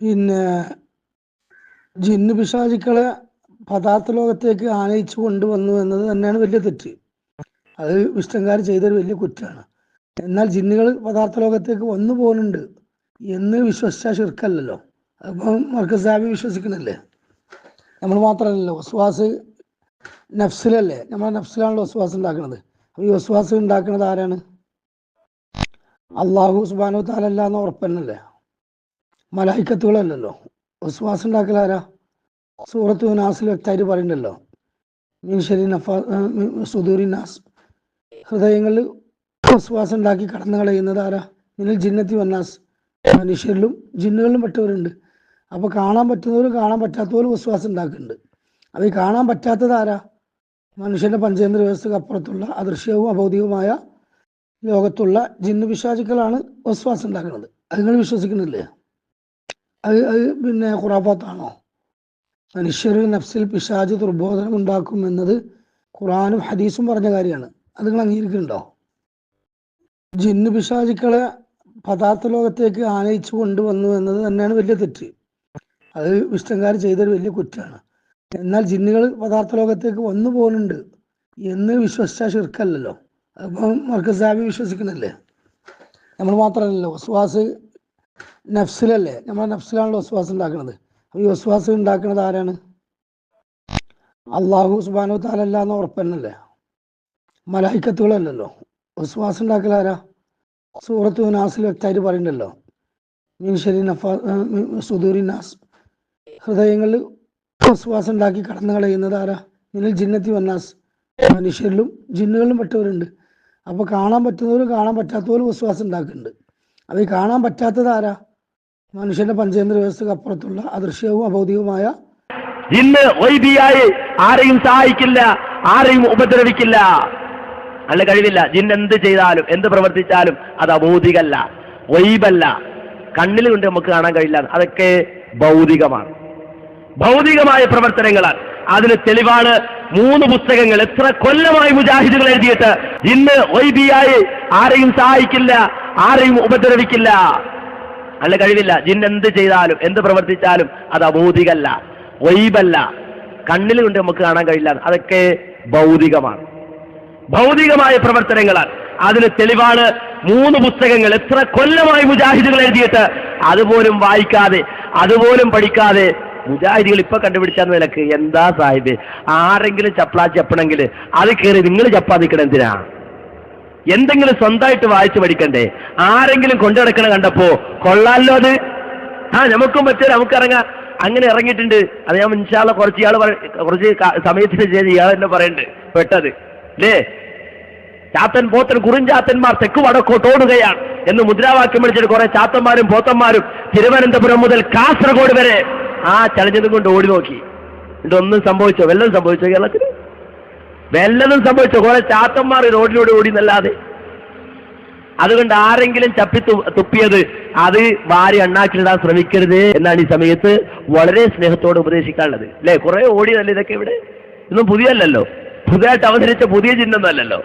പിന്നെ ജിന്ന് പിശാചുക്കളെ പദാർത്ഥ ലോകത്തേക്ക് ആനയിച്ചു കൊണ്ടുവന്നു എന്നത് തന്നെയാണ് വലിയ തെറ്റ്. അത് വിഷ്ണുകാർ ചെയ്തൊരു വലിയ കുറ്റമാണ് എന്നാൽ ജിന്നുകൾ പദാർത്ഥ ലോകത്തേക്ക് വന്നു പോകുന്നുണ്ട് എന്ന് വിശ്വസിച്ച ശിർക്കല്ലല്ലോ. അപ്പം മർക്കസ് സാബി വിശ്വസിക്കണില്ലേ? നമ്മൾ മാത്രമല്ലല്ലോ വസ്വാസ് നഫ്സിലല്ലേ? നമ്മളെ നഫ്സിലാണല്ലോ വസ്വാസ് ഉണ്ടാക്കുന്നത് അപ്പോൾ ഈ വസ്വാസ് ഉണ്ടാക്കുന്നത് ആരാണ്? അള്ളാഹു സുബാനു താലല്ല എന്ന് ഉറപ്പന്നല്ലേ? മലായിക്കത്തുകളല്ലല്ലോ. വസ്വാസ് ഉണ്ടാക്കലാരാ സൂറത്ത് നാസിൽ വ്യക്തമായിട്ട് പറയുന്നുണ്ടല്ലോ മീൻഷരി നഫാ സുദൂരി നാസ്. ഹൃദയങ്ങളിൽ വിശ്വാസം ഉണ്ടാക്കി കടന്നു കളയുന്നത് ആരാ? നിന്നിൽ ജിന്നത്തി വന്നാസ് മനുഷ്യരിലും ജിന്നുകളിലും പെട്ടവരുണ്ട്. അപ്പോൾ കാണാൻ പറ്റുന്നവരും കാണാൻ പറ്റാത്തവരും വിശ്വാസം ഉണ്ടാക്കുന്നുണ്ട് അപ്പോൾ ഈ കാണാൻ പറ്റാത്തത് ആരാ? മനുഷ്യന്റെ പഞ്ചേന്ദ്ര വ്യവസ്ഥക്ക് അപ്പുറത്തുള്ള അദൃശ്യവും അഭൗതികവുമായ ലോകത്തുള്ള ജിന്ന് പിശാചുക്കളാണ് വസ്വാസം ഉണ്ടാക്കുന്നത് അത് നിങ്ങൾ വിശ്വസിക്കുന്നില്ലേ? അത് അത് പിന്നെ ഖുറാഫാത്താണോ മനുഷ്യരുടെ നഫ്സിൽ പിശാജ് ദുർബോധനം ഉണ്ടാക്കും എന്നത് ഖുറാനും ഹദീസും പറഞ്ഞ കാര്യമാണ്. അത് നിങ്ങൾ അംഗീകരിക്കുന്നുണ്ടോ? ജിന്ന് പിശാചുക്കളെ പദാർത്ഥ ലോകത്തേക്ക് ആനയിച്ചു കൊണ്ടുവന്നു എന്നത് തന്നെയാണ് വലിയ തെറ്റ്. അത് വിഷ്ടംകാർ ചെയ്തൊരു വലിയ കുറ്റമാണ് എന്നാൽ ജിന്നുകൾ പദാർത്ഥ ലോകത്തേക്ക് വന്നു പോകുന്നുണ്ട് എന്ന് വിശ്വസിച്ചാൽ ശിർക്കല്ലല്ലോ. അപ്പം മർക്കസാബി വിശ്വസിക്കുന്നില്ലേ? നമ്മൾ മാത്രമല്ലല്ലോ വസ്വാസ് നഫ്സിലല്ലേ? നമ്മളെ നഫ്സിലാണല്ലോ വസ്വാസ് ഉണ്ടാക്കുന്നത് അപ്പോൾ ഈ വസ്വാസ് ഉണ്ടാക്കുന്നത് ആരാണ്? അള്ളാഹു സുബാനു താലല്ല എന്ന് ഉറപ്പന്നല്ലേ? മലായിക്കത്തുകളല്ലല്ലോ. വസ്വാസ് ഉണ്ടാക്കൽ ആരാ? സൂറത്ത് നാസിൽ വ്യക്തമായിട്ട് പറയുന്നുണ്ടല്ലോ മീൻഷരി നഫാ സുദൂരി നാസ്. ഹൃദയങ്ങളിൽ വസ്വാസം ഉണ്ടാക്കി കടന്നു കളയുന്നത് ആരാ ജിന്നത്തി വന്നാസ്. മനുഷ്യരിലും ജിന്നുകളിലും പെട്ടവരുണ്ട്. അപ്പോൾ കാണാൻ പറ്റുന്നവരും കാണാൻ പറ്റാത്തവരും വിശ്വാസം ഉണ്ടാക്കുന്നുണ്ട്. അത് കാണാൻ പറ്റാത്തത് ആരാ? മനുഷ്യന്റെ പഞ്ചേന്ദ്ര വ്യവസ്ഥക്ക് അപ്പുറത്തുള്ള അദൃശ്യവും അഭൗതികവുമായ ഇന്ന് വൈദിയായി ആരെയും സഹായിക്കില്ല ആരെയും ഉപദ്രവിക്കില്ല. അല്ല കഴിവില്ല. ജിന്ന് എന്ത് ചെയ്താലും എന്ത് പ്രവർത്തിച്ചാലും അത് അഭൗതികല്ല വൈബല്ല. കണ്ണിൽ കൊണ്ട് നമുക്ക് കാണാൻ കഴിയില്ല. അതൊക്കെ ഭൗതികമാണ്. ഭൗതികമായ പ്രവർത്തനങ്ങളാണ് അതിന് തെളിവാണ് മൂന്ന് പുസ്തകങ്ങൾ. എത്ര കൊല്ലമായി മുജാഹിദുകൾ എഴുതിയിട്ട്. ഇന്ന് വൈബിയായി ആരെയും സഹായിക്കില്ല ആരെയും ഉപദ്രവിക്കില്ല. അല്ല കഴിവില്ല. ജിന്ന് എന്ത് ചെയ്താലും എന്ത് പ്രവർത്തിച്ചാലും അത് അഭൗതികല്ല വൈബല്ല കണ്ണിൽ കൊണ്ട് നമുക്ക് കാണാൻ കഴിയില്ല. അതൊക്കെ ഭൗതികമാണ്. ഭൗതികമായ പ്രവർത്തനങ്ങളാണ്. അതിന് തെളിവാണ് മൂന്ന് പുസ്തകങ്ങൾ. എത്ര കൊല്ലമായി മുജാഹിദുകൾ എഴുതിയിട്ട്. അതുപോലും വായിക്കാതെ അതുപോലും പഠിക്കാതെ മുജാഹിദികൾ ഇപ്പൊ കണ്ടുപിടിച്ചാന്ന് നിലയ്ക്ക് എന്താ സാഹിബ്? ആരെങ്കിലും ചപ്ലാ ചപ്പണമെങ്കിൽ അത് കയറി നിങ്ങൾ ചപ്പാ നിൽക്കണം എന്തിനാ? എന്തെങ്കിലും സ്വന്തമായിട്ട് വായിച്ചു പഠിക്കണ്ടേ? ആരെങ്കിലും കൊണ്ടുനടക്കണ കണ്ടപ്പോ കൊള്ളാലോ അത്. ആ നമുക്കും പറ്റില്ല നമുക്ക് ഇറങ്ങാം അങ്ങനെ ഇറങ്ങിയിട്ടുണ്ട്. അത് ഞാൻ ഇൻഷാല്ല കുറച്ച് ഇയാൾ കുറച്ച് സമയത്തിന് ശേഷം ഇയാൾ തന്നെ പറയുന്നുണ്ട് പെട്ടത്. അല്ലേ ചാത്തൻ പോത്തൻ കുറിഞ്ചാത്തന്മാർ തെക്ക് വടക്കോട്ടോടുകയാണ് എന്ന് മുദ്രാവാക്യം വിളിച്ചിട്ട് കുറെ ചാത്തന്മാരും പോത്തന്മാരും തിരുവനന്തപുരം മുതൽ കാസർഗോഡ് വരെ ആ ചലഞ്ചതും കൊണ്ട് ഓടി നോക്കി. എന്നിട്ട് ഒന്നും സംഭവിച്ചോ? വല്ലതും സംഭവിച്ചോ കേരളത്തിന്? വല്ലതും സംഭവിച്ചോ? കുറെ ചാത്തന്മാർ റോഡിലൂടെ ഓടി എന്നല്ലാതെ അതുകൊണ്ട് ആരെങ്കിലും ചപ്പി തുപ്പിയത് അത് വാരി അണ്ണാക്കിലിടാൻ ശ്രമിക്കരുത് എന്നാണ് ഈ സമയത്ത് വളരെ സ്നേഹത്തോടെ ഉപദേശിക്കാനുള്ളത്. അല്ലേ കുറെ ഓടിയതല്ലേ ഇതൊക്കെ ഇവിടെ? ഇന്നും പുതിയല്ലല്ലോ പുതിയതായിട്ട് അവതരിച്ച പുതിയ ചിഹ്നമൊന്നുമല്ലല്ലോ?